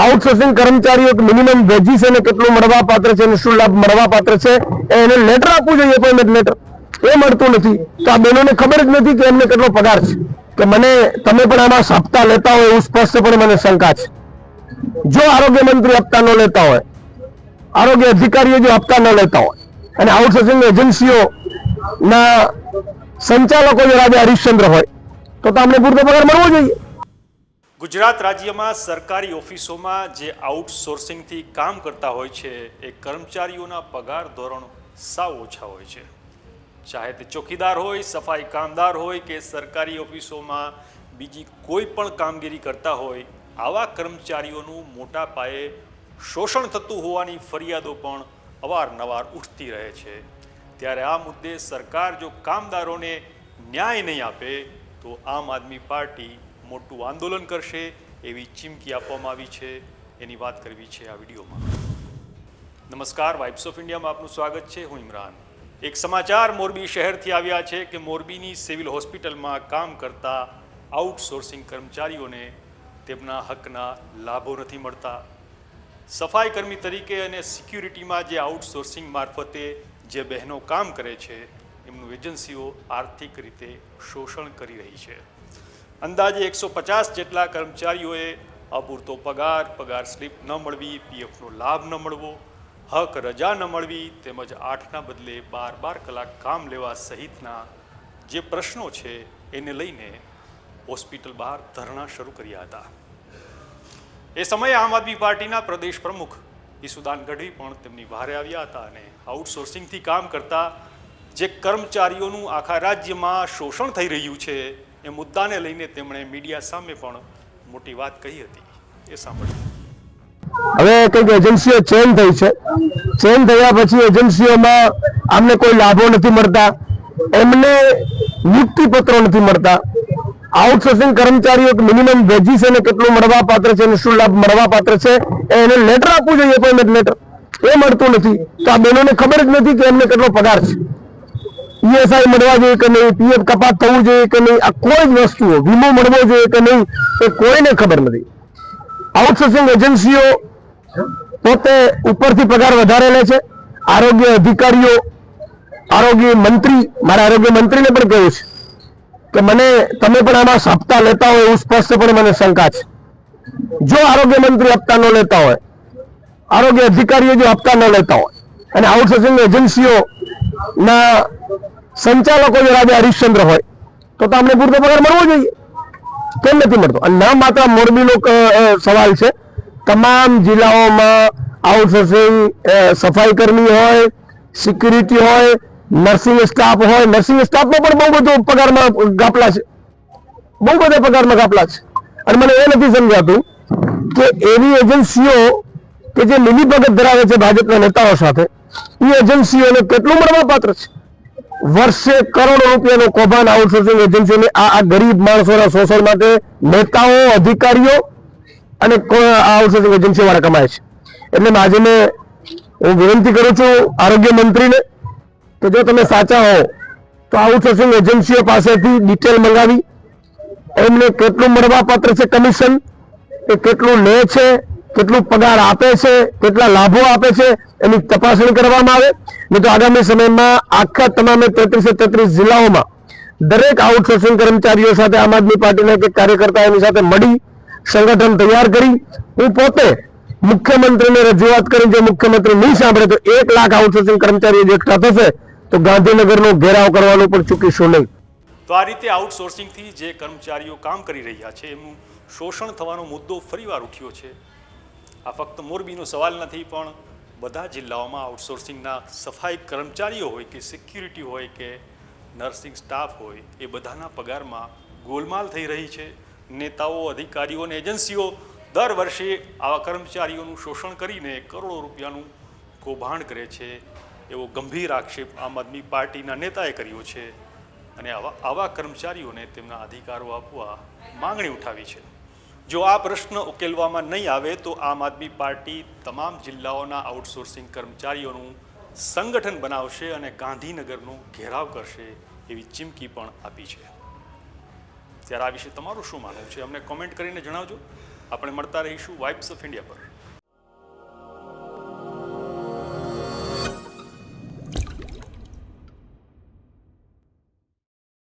Outsourcing કર્મચારીઓ minimum veggies એને કેટલું મળવા પાત્ર છે અને શું લાભ મળવા પાત્ર છે એને લેટર આપવું જોઈએ એપોઇન્ટમેન્ટ લેટર એ મળતું નથી. તો આ બહેનોને ખબર જ નથી કે એમને કેટલો પગાર છે. કે મને, તમે પણ આમાં સપ્તાહ લેતા હોય એવું સ્પષ્ટપણે મને શંકા છે. જો આરોગ્ય મંત્રી હપ્તા ન લેતા હોય, આરોગ્ય અધિકારીઓ જો હપ્તા ન લેતા હોય, અને આઉટસોર્સિંગ એજન્સીઓ ના સંચાલકો જો રાજા હરિશ્ચંદ્ર હોય, તો તો અમને પૂરતો પગાર મળવો જોઈએ. ગુજરાત રાજ્યમાં સરકારી ઓફિસોમાં જે આઉટસોર્સિંગથી કામ કરતા હોય છે, એ કર્મચારીઓના પગાર ધોરણ સાવ ઓછા હોય છે. ચાહે તે ચોકીદાર હોય, સફાઈ કામદાર હોય કે સરકારી ઓફિસોમાં બીજી કોઈ પણ કામગીરી કરતા હોય, આવા કર્મચારીઓનું મોટા પાયે શોષણ થતું હોવાની ફરિયાદો પણ અવારનવાર ઉઠતી રહે છે. ત્યારે આ મુદ્દે સરકાર જો કામદારોને ન્યાય નહીં આપે, તો આમ આદમી પાર્ટી મોટું આંદોલન કરશે એવી ચીમકી આપવામાં આવી છે. એની વાત કરવી છે આ વિડીયોમાં. નમસ્કાર વાઇબ્સ ઓફ ઇન્ડિયામાં આપનું સ્વાગત છે. હું ઇમરાન. એક સમાચાર મોરબી શહેરથી આવ્યા છે કે મોરબીની સિવિલ હોસ્પિટલમાં કામ કરતા આઉટસોર્સિંગ કર્મચારીઓને તેમના હકના લાભો નથી મળતા. સફાઈ કર્મી તરીકે અને સિક્યુરિટીમાં જે આઉટસોર્સિંગ મારફતે જે બહેનો કામ કરે છે, એમનું એજન્સીઓ આર્થિક રીતે શોષણ કરી રહી છે. અંદાજે એકસો પચાસ જેટલા કર્મચારીઓએ અપૂરતો પગાર પગાર સ્લીપ ન મળવી, પીએફનો લાભ ન મળવો, હક રજા ન મળવી, તેમજ આઠના બદલે બાર બાર કલાક કામ લેવા સહિતના જે પ્રશ્નો છે એને લઈને હોસ્પિટલ બહાર ધરણા શરૂ કર્યા હતા. એ સમયે આમ આદમી પાર્ટીના પ્રદેશ પ્રમુખ ઈસુદાન ગઢવી પણ તેમની ભારે આવ્યા હતા અને આઉટસોર્સિંગથી કામ કરતા જે કર્મચારીઓનું આખા રાજ્યમાં શોષણ થઈ રહ્યું છે એ મુદ્દાને લઈને તેમણે મીડિયા સામે પણ મોટી વાત કહી હતી. એ સાંભળ્યું હવે કંઈક એજન્સીઓ ચેન્જ થઈ છે. ચેન્જ થયા પછી એજન્સીઓમાં આમને કોઈ લાભો નથી મળતા. એમને નિયુક્તિ પત્રો નથી મળતા. આઉટસોર્સિંગ કર્મચારીઓ મિનિમમ વેજીસ એને કેટલું મળવા પાત્ર છે અને શું લાભ મળવા પાત્ર છે એને લેટર આપવું જોઈએ એપોઇન્ટમેન્ટ લેટર એ મળતું નથી. તો આ બહેનોને ખબર જ નથી કે એમને કેટલો પગાર છે. ઈએસઆઈ મળવા જોઈએ કે નહીં? પીએફ કપાત થવું જોઈએ કે નહીં? આ કોઈ જ વસ્તુઓ, વીમો મળવો જોઈએ કે નહીં, એ કોઈને ખબર નથી. આઉટસોર્સિંગ એજન્સીઓ પોતે ઉપરથી પગાર વધારે લે છે. આરોગ્ય અધિકારીઓ, આરોગ્ય મંત્રી, મારા આરોગ્ય મંત્રીને પણ કહ્યું છે કે મને, તમે પણ આમાં હપ્તા લેતા હોય એવું સ્પષ્ટપણે મને શંકા છે. જો આરોગ્ય મંત્રી હપ્તા ન લેતા હોય, આરોગ્ય અધિકારીઓ જો હપ્તા ન લેતા હોય, અને આઉટસોર્સિંગ એજન્સીઓ ના સંચાલકો જો રાજા હરિશ્ચંદ્ર હોય, તો તો અમને પૂરતો પગાર મળવો જોઈએ. કેમ નથી મળતો? અને ના માત્ર મોરબીનો સવાલ છે, તમામ જિલ્લાઓમાં આઉટસોર્સિંગ સફાઈ કર્મી હોય સિક્યુરિટી હોય નર્સિંગ સ્ટાફ હોય નર્સિંગ સ્ટાફમાં પણ બહુ બધો પગારમાં ગાપલા છે. બહુ બધા પગારમાં ગાપલા છે. અને મને એ નથી સમજાતું કે એવી એજન્સીઓ કે જે મિલીભગત ધરાવે છે ભાજપના નેતાઓ સાથે, એ એજન્સીઓને કેટલું મળવા પાત્ર છે? વર્ષે કરોડો રૂપિયાનું કૌભાંડ આઉટસોર્સિંગ એજન્સીઓને આ આ ગરીબ માણસોના શોષણ માટે નેતાઓ, અધિકારીઓ અને આઉટસોર્સિંગ એજન્સી વાળા કમાય છે. એટલે આજે મેં હું વિનંતી કરું છું આરોગ્ય મંત્રીને કે જો તમે સાચા હો, તો આઉટસોર્સિંગ એજન્સીઓ પાસેથી ડિટેલ મંગાવી. એમને કેટલું મળવા પાત્ર છે કમિશન એ કેટલું લે છે? કેટલું પગાર આપે છે, કેટલા લાભો આપે છે, એની તપાસણી કરવામાં આવે. નહીં તો આગામી સમયમાં આખા તમામે તેત્રીસે તેત્રીસ જિલ્લાઓમાં દરેક આઉટસોર્સિંગ કર્મચારીઓ સાથે આમ આદમી પાર્ટીના કે કાર્યકર્તા સાથે મળી, સંગઠન તૈયાર કરી. હું પોતે મુખ્યમંત્રીને રજૂઆત કરી, જો મુખ્યમંત્રી નહીં સાંભળે તો એક લાખ આઉટસોર્સિંગ કર્મચારીઓ જે એકઠા થશે, તો ગાંધીનગરનો ઘેરાવ કરવાનું પણ ચૂકીશું નહીં. તો આ રીતે આઉટસોર્સિંગથી જે કર્મચારીઓ કામ કરી રહ્યા છે, એમનું શોષણ થવાનો મુદ્દો ફરીવાર ઉઠ્યો છે. આ ફક્ત મોરબીનો સવાલ નથી, પણ બધા જિલ્લાઓમાં આઉટસોર્સિંગના સફાઈ કર્મચારીઓ હોય કે સિક્યુરિટી હોય કે નર્સિંગ સ્ટાફ હોય, એ બધાના પગારમાં ગોલમાલ થઈ રહી છે. નેતાઓ, અધિકારીઓ અને એજન્સીઓ દર વર્ષે આવા કર્મચારીઓનું શોષણ કરીને કરોડો રૂપિયાનું કૌભાંડ કરે છે. એવો ગંભીર આક્ષેપ આમ આદમી પાર્ટીના નેતાએ કર્યો છે. અને આવા આવા કર્મચારીઓને તેમના અધિકારો આપવા માંગણી ઉઠાવી છે. જો આ પ્રશ્ન ઉકેલવામાં નહીં આવે તો આમ આદમી પાર્ટી તમામ જિલ્લાઓના આઉટસોર્સિંગ કર્મચારીઓનું સંગઠન બનાવશે અને ગાંધીનગરનો ઘેરાવ કરશે એવી ચીમકી પણ આપી છે. ત્યારે આ વિશે તમારું શું માનવું છે? અમને કોમેન્ટ કરીને જણાવજો. આપણે મળતા રહીશું વાઇબ્સ ઓફ ઇન્ડિયા પર.